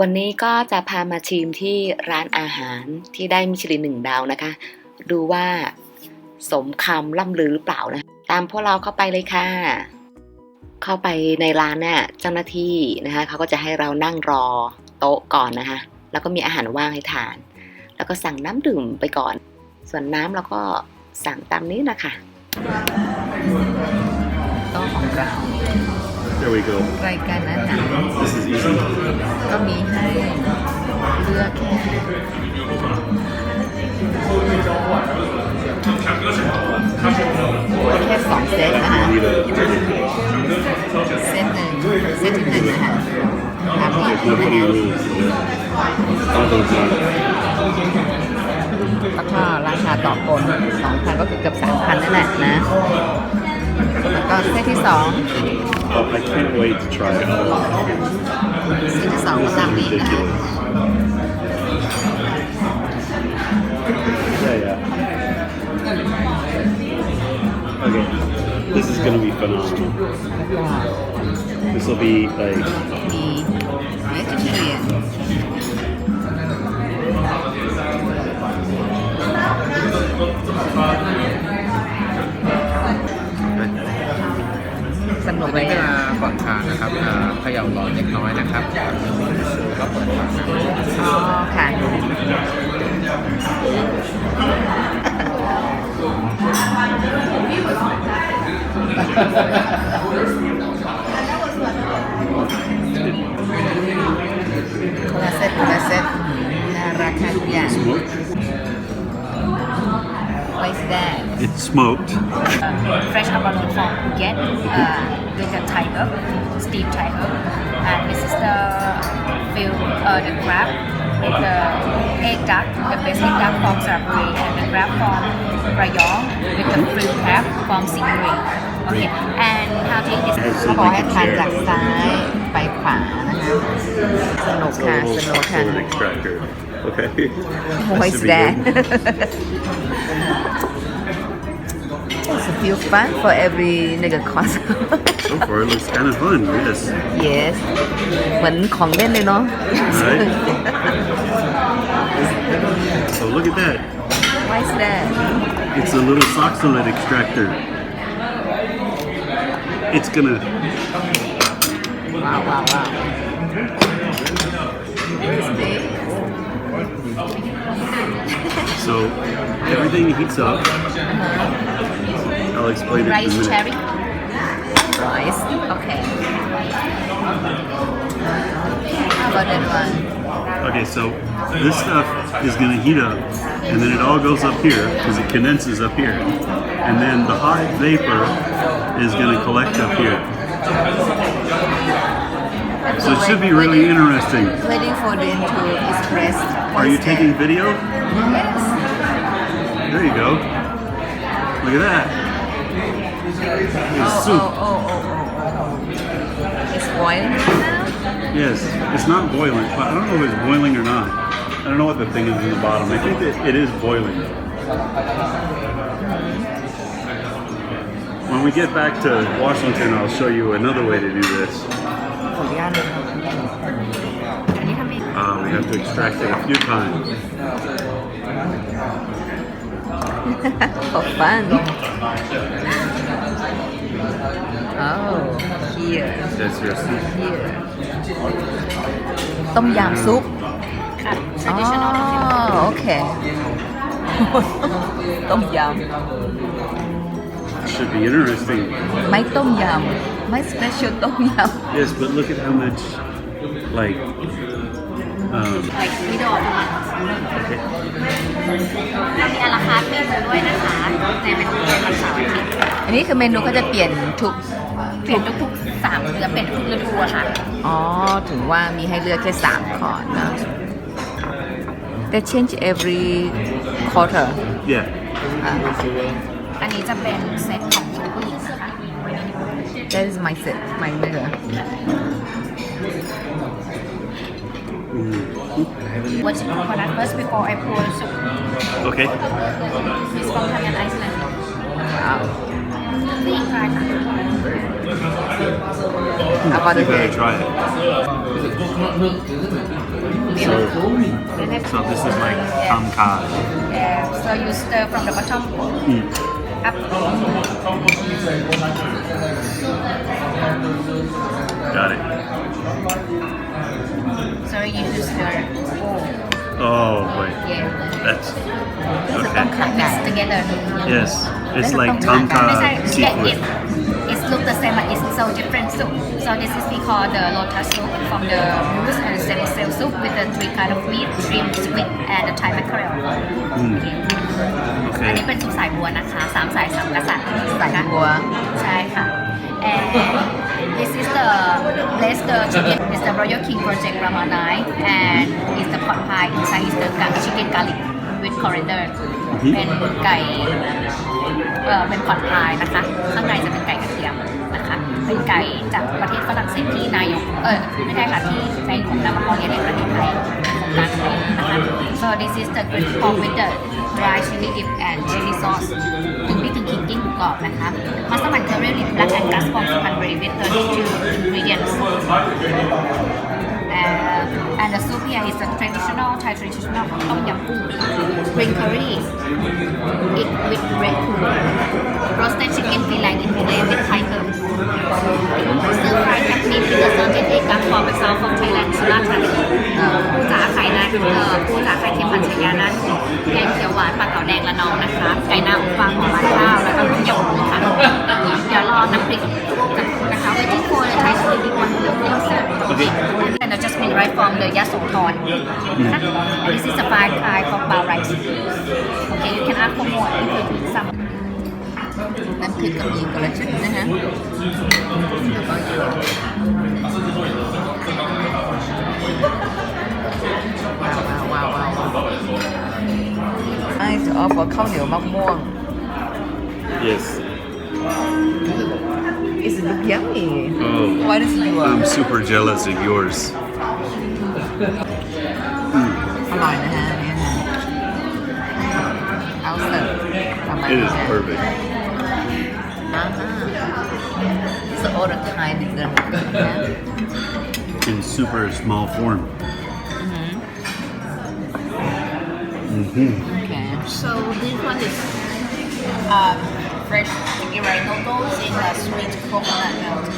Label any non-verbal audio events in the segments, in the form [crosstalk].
วันนี้ก็จะพามาชิมที่ร้านอาหารที่ได้มิชลินหนึ่งดาวนะคะ ดูว่าสมคำล่ำลือหรือเปล่านะ ตามพวกเราเข้าไปเลยค่ะ เข้าไปในร้านเนี่ยเจ้าหน้าที่นะคะเขาก็จะให้เรานั่งรอโต๊ะก่อนนะคะ แล้วก็มีอาหารว่างให้ทาน แล้วก็สั่งน้ำดื่มไปก่อน ส่วนน้ำเราก็สั่งตามนี้นะคะโต๊ะของเรา There we go. รายการอาหาร This is easy. ก็มีให้เลือกแค่แค่สองเซตนะคะ Need a เซตหนึ่งเซตที่หนึ่งนะคะตามนี้ there's no funny rules. All those are แล้วก็ราคาต่อคนสองพันก็คือเกือบสามพันนั่นแหละนะ เซตที่สอง Oh, I can't wait to try it all. เซตที่สองก็ตามนี้นะคะ Ridiculous. Yeah, yeah. Okay. This is gonna be phenomenal. This will be like มีเวจิเทียน สนุกอันเลนี้ยเวอะลาก่อนทานนะครับอ่าเขย่าร้อนเล็กน้อยนะครับก็เปิดฝาน้ำอ๋อค่ะคนละเซตคนละเซตน่ารักค่ะทุกอย่าง smoked. What is that It's smoked. fresh abalone from Phuket uh, with the tiger, steamed tiger. And this is the fill, uh, the crab with the egg duck, the basic duck from Singapore, and the crab from Rayong with the fruit crab from Singapore. Okay, and how to eat this? เขาบอกให้ทานจากซ้ายไปขวานะคะสนุก It's a ค่ะ little สนุกค่ะ fluid extractor. Okay. What This is should be that good. It's a feel fun for every nigga cost So far, it looks kind of fun. Yes. yes เหมือนของเล่นเลยเนาะ Right? [laughs] So look at that. What is that It's a little soxolite extractor. It's gonna. ว้าวว้าวว้าว What is this So everything heats up. I'll explain it in a Rice minute. cherry. rice okay how about that one Okay, so this stuff is gonna heat up, and then it all goes up here because it condenses up here, and then the hot vapor is gonna collect up here. So it should be really interesting. waiting for them to express Are you taking video? yes There you go. Look at that. It's soup. Oh, oh, oh, oh, oh, It's boiling now? Yes, it's not boiling, but I don't know if it's boiling or not. I don't know what the thing is in the bottom. I think that it is boiling. When we get back to Washington, I'll show you another way to do this. Uh, we have to extract it a few times. [laughs] for fun oh here That's your soup. here ต้มยำซุป ค่ะ อ๋อ traditional โอเค [laughs] ต้มย Should be interesting. ำไม่ต้มยำไม่ special ต้มย Yes, but look at how much, like, um, like middle of the month okay. เรามีอาราคาร์ทเมนูด้วยนะคะในเมนูเป็นวันเสาร์อาทิตย์ำอันนี้คือเมนูเขาจะเปลี่ยนทุก เปลี่ยนทุกๆสามเดือนเปลี่ยนทุกๆฤดูอะค่ะ อ๋อ ถึงว่ามีให้เลือกแค่สามคอร์สนะ They change every quarter Yeah. อะ อันนี้จะเป็นเซตของผู้หญิงนะคะ That is my set my mirror Mm. Watching the product first before I pour the soup. Okay. It's from Thailand Iceland. Wow. I got hmm. you gotta try it. So, so this is like tamka. Yeah, so you stir from the bottom mm. up. Got it. Oh wait. Yeah. That's okay. together. Yes, it's like tom tom. It's look It, the same like so different soup. So this is we call the lotus soup from the moose and stem cell soup with the three kind of meat, shrimp, squid, and the Thai mackerel. Mm. อัน Okay. นี้เป็นซุปสายบัวนะคะสามสายสามกษัตริย์สายบัวใช่ค่ะ and this is the Leicester chicken is the Royal King Project Ramanai and is the pot pie inside is the gar- chicken garlic with coriander เป็นไก่เอ่อเป็นพอตพายนะคะ ข้างในจะเป็นไก่กระ เป็นไก่จากประเทศฝรั่งเศสที่นายกเออไม่ได้ค่ะที่ในของนำมาเพาะเลี้ยงในประเทศไทยของการผลิตนะคะ so this is the grilled pork with the dry chili dip and chili sauce ถึงพริถึงขิงกิ้งกรอบนะคะมัสมั่นเคอรี่ลิปและแองกัสฟองสุพรรณบุรี with 32 ingredients uh, and the soup here is a traditional Thai traditional ต้มยำกุ้ง green curry it with red roasted chicken fillet in fillet with Thai herb stir fry cat meat with a certain egg duck from the south of Thailand สุราษฎร์ธานีปูจ๋าไข่นะเอ่อปูจ๋าไข่เค็มผัดชายานั้นแกงเขียวหวานปลาเก๋าแดงละนองนะคะ ไก่หน้าอบฟางหัวร้านข้าว แล้วก็ลูกหยกค่ะเดี๋ยวรอน้ำพริกจากนะคะ waiting for the Thai chili dip one Okay. and the jasmine rice from the ยะโสธรนะคะ and this is a fried น้ำพริกก็มีกระชุดนะฮะแล้วก็เยอะว้าวว้าวว้าวว้าวไอ้จะเอาข้าวเหนียวมะม่วง Yes. Is it look yummy Oh, What is your I'm super jealous of yours. อร่อยนะฮะเนี่ยฮะเอาเสิร์ฟประมาณ It นี้ is นะ perfect. It's the time in their. Yeah? In super small form. Mm-hmm. Mm-hmm. Okay. So this one is um, fresh girai noodles in a sweet coconut milk.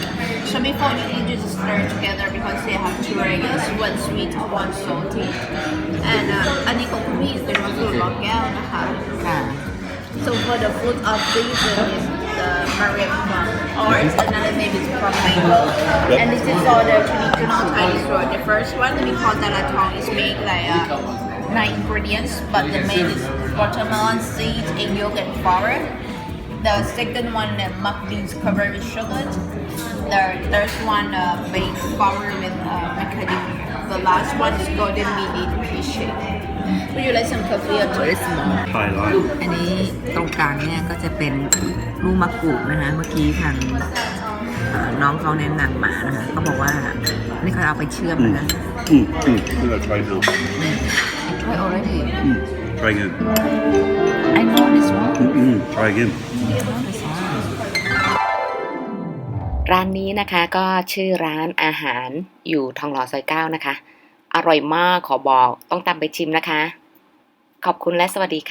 So before you do the stir together because they have two layers: one sweet, one salty. And uh, an equal piece, they want to. So for the food of season is the Mariam plum, or it's another name is plum mango. And this is all the traditional Chinese food. The first one we call dalatong is made like uh, nine ingredients, but the main is watermelon seeds, and yogurt and flour. The second one, uh, mung beans covered with sugar. The third one, uh, baked flour with uh, macadamia. The last one is golden meat in pea shape. Would you like some coffee or tea? Very small High line. อันนี้ตรงกลางเนี่ยก็จะเป็นลูกมะกรูดนะคะ เมื่อกี้ทางเอ่อน้องเขาแนะนำมานะคะเขาบอกว่านี่เขาเอาไปเชื่อมนะคะ Mm, mm. I'm gonna try now. try already Mm. Try again. I know this one Mm-mm. Try again. this one ร้านนี้นะคะก็ชื่อร้านอาหารอยู่ทองหล่อซอยเก้านะคะ อร่อยมากขอบอกต้องตามไปชิมนะคะ ขอบคุณและสวัสดีค่ะ